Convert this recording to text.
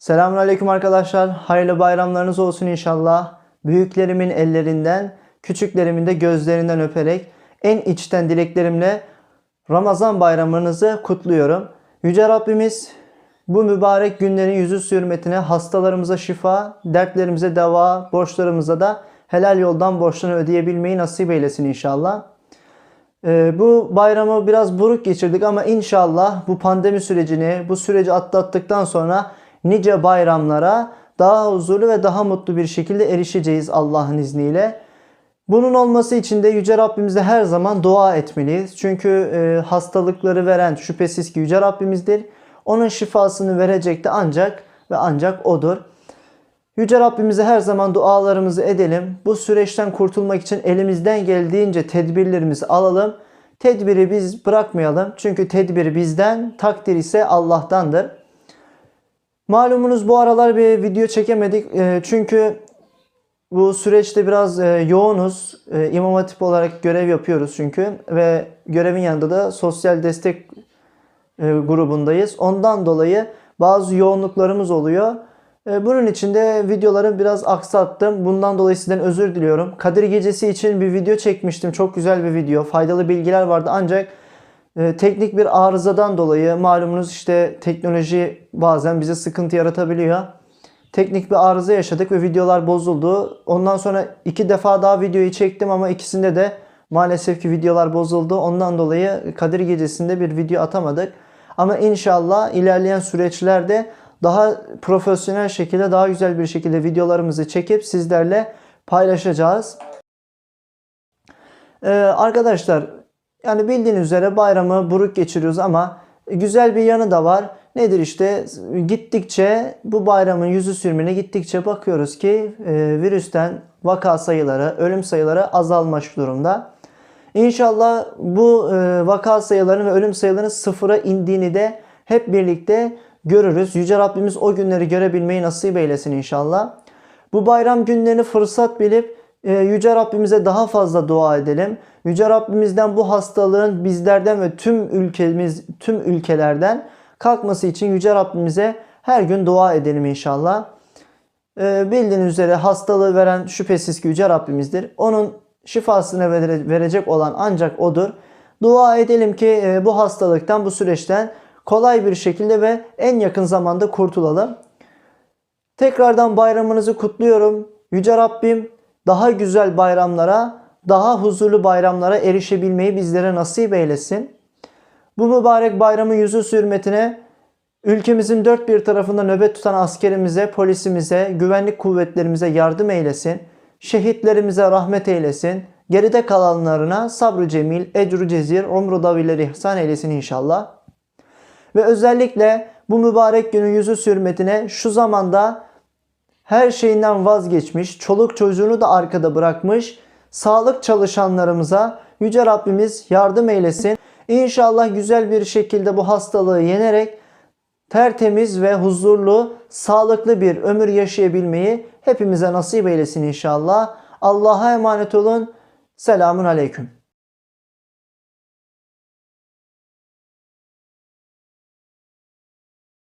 Selamünaleyküm arkadaşlar. Hayırlı bayramlarınız olsun inşallah. Büyüklerimin ellerinden, küçüklerimin de gözlerinden öperek en içten dileklerimle Ramazan bayramınızı kutluyorum. Yüce Rabbimiz bu mübarek günlerin yüzü hürmetine hastalarımıza şifa, dertlerimize deva, borçlarımıza da helal yoldan borçlarını ödeyebilmeyi nasip eylesin inşallah. Ee, bu bayramı biraz buruk geçirdik ama inşallah bu pandemi sürecini, bu süreci atlattıktan sonra nice bayramlara daha huzurlu ve daha mutlu bir şekilde erişeceğiz Allah'ın izniyle. Bunun olması için de Yüce Rabbimize her zaman dua etmeliyiz. Çünkü e, hastalıkları veren şüphesiz ki Yüce Rabbimizdir. Onun şifasını verecek de ancak ve ancak O'dur. Yüce Rabbimize her zaman dualarımızı edelim. Bu süreçten kurtulmak için elimizden geldiğince tedbirlerimizi alalım. Tedbiri biz bırakmayalım. Çünkü tedbir bizden, takdir ise Allah'tandır. Malumunuz bu aralar bir video çekemedik. E, çünkü bu süreçte biraz e, yoğunuz. E, İmam Hatip olarak görev yapıyoruz çünkü. Ve görevin yanında da sosyal destek e, grubundayız. Ondan dolayı bazı yoğunluklarımız oluyor. E, Bunun için de videoları biraz aksattım. Bundan dolayı sizden özür diliyorum. Kadir Gecesi için bir video çekmiştim. Çok güzel bir video. Faydalı bilgiler vardı ancak teknik bir arızadan dolayı malumunuz işte teknoloji bazen bize sıkıntı yaratabiliyor. Teknik bir arıza yaşadık ve videolar bozuldu. Ondan sonra iki defa daha videoyu çektim ama ikisinde de maalesef ki videolar bozuldu. Ondan dolayı Kadir Gecesi'nde bir video atamadık. Ama inşallah ilerleyen süreçlerde daha profesyonel şekilde, daha güzel bir şekilde videolarımızı çekip sizlerle paylaşacağız. Ee, arkadaşlar yani bildiğiniz üzere bayramı buruk geçiriyoruz ama güzel bir yanı da var. Nedir işte gittikçe bu bayramın yüzü sürmene gittikçe bakıyoruz ki e, virüsten vaka sayıları, ölüm sayıları azalmış durumda. İnşallah bu e, vaka sayılarının ve ölüm sayılarının sıfıra indiğini de hep birlikte görürüz. Yüce Rabbimiz o günleri görebilmeyi nasip eylesin inşallah. Bu bayram günlerini fırsat bilip Yüce Rabbimize daha fazla dua edelim. Yüce Rabbimizden bu hastalığın bizlerden ve tüm ülkemiz, tüm ülkelerden kalkması için Yüce Rabbimize her gün dua edelim inşallah. E, bildiğiniz üzere hastalığı veren şüphesiz ki Yüce Rabbimizdir. Onun şifasını vere- verecek olan ancak O'dur. Dua edelim ki e, bu hastalıktan, bu süreçten kolay bir şekilde ve en yakın zamanda kurtulalım. Tekrardan bayramınızı kutluyorum. Yüce Rabbim daha güzel bayramlara, daha huzurlu bayramlara erişebilmeyi bizlere nasip eylesin. Bu mübarek bayramın yüzü hürmetine ülkemizin dört bir tarafında nöbet tutan askerimize, polisimize, güvenlik kuvvetlerimize yardım eylesin. Şehitlerimize rahmet eylesin. Geride kalanlarına sabrı cemil, ecru cezir, umru davileri ihsan eylesin inşallah. Ve özellikle bu mübarek günün yüzü hürmetine şu zamanda her şeyinden vazgeçmiş, çoluk çocuğunu da arkada bırakmış sağlık çalışanlarımıza Yüce Rabbimiz yardım eylesin. İnşallah güzel bir şekilde bu hastalığı yenerek tertemiz ve huzurlu, sağlıklı bir ömür yaşayabilmeyi hepimize nasip eylesin inşallah. Allah'a emanet olun. Selamun Aleyküm.